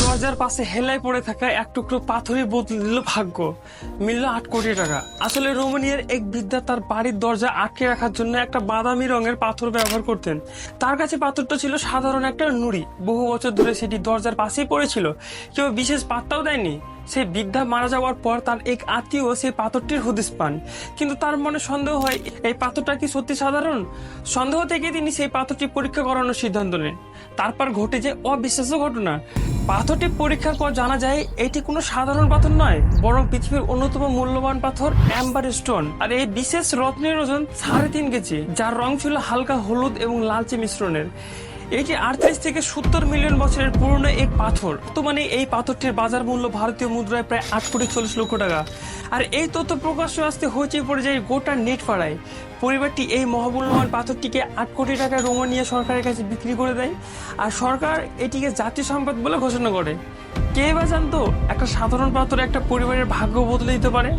দরজার পাশে হেলায় পড়ে থাকা এক টুকরো পাথরে বদলে দিল ভাগ্য। মিলল আট কোটি টাকা। আসলে রোমানিয়ার এক বৃদ্ধা তার বাড়ির দরজা আটকে রাখার জন্য একটা বাদামি রঙের পাথর ব্যবহার করতেন। তার কাছে পাথরটা ছিল সাধারণ একটা নুড়ি। বহু বছর ধরে সেটি দরজার পাশেই পড়েছিল। কেউ বিশেষ পাত্তাও দেয়নি। সেই বৃদ্ধা মারা যাওয়ার পর তার এক আত্মীয় সেই পাথরটির হদিস পান। কিন্তু তার মনে সন্দেহ হয়, এই পাথরটা কি সত্যি সাধারণ? সন্দেহ থেকে তিনি সেই পাথরটি পরীক্ষা করানোর সিদ্ধান্ত নেন। তারপর ঘটে যে অবিশ্বাস্য ঘটনা। পাথরটি পরীক্ষার পর জানা যায়, এটি কোনো সাধারণ পাথর নয়, বরং পৃথিবীর অন্যতম মূল্যবান পাথর অ্যাম্বার স্টোন। আর এই বিশেষ রত্নের ওজন সাড়ে তিন কেজি, যার রং ছিল হালকা হলুদ এবং লালচে মিশ্রণের। এটি আটত্রিশ থেকে সত্তর মিলিয়ন বছরের পুরনো এক পাথর, তো মানে এই পাথরটির বাজার মূল্য ভারতীয় মুদ্রায় প্রায় আট কোটি চল্লিশ লক্ষ টাকা। আর এই তথ্য প্রকাশ্য আসতে হয়েছে পড়ে যায় গোটা নেট পাড়ায় পরিবারটি এই মহামূল্যবান পাথরটিকে আট কোটি টাকা রোমানিয়া সরকারের কাছে বিক্রি করে দেয় আর সরকার এটিকে জাতীয় সম্পদ বলে ঘোষণা করে। কে বা জানতো, একটা সাধারণ পাথর একটা পরিবারের ভাগ্য বদলে দিতে পারে?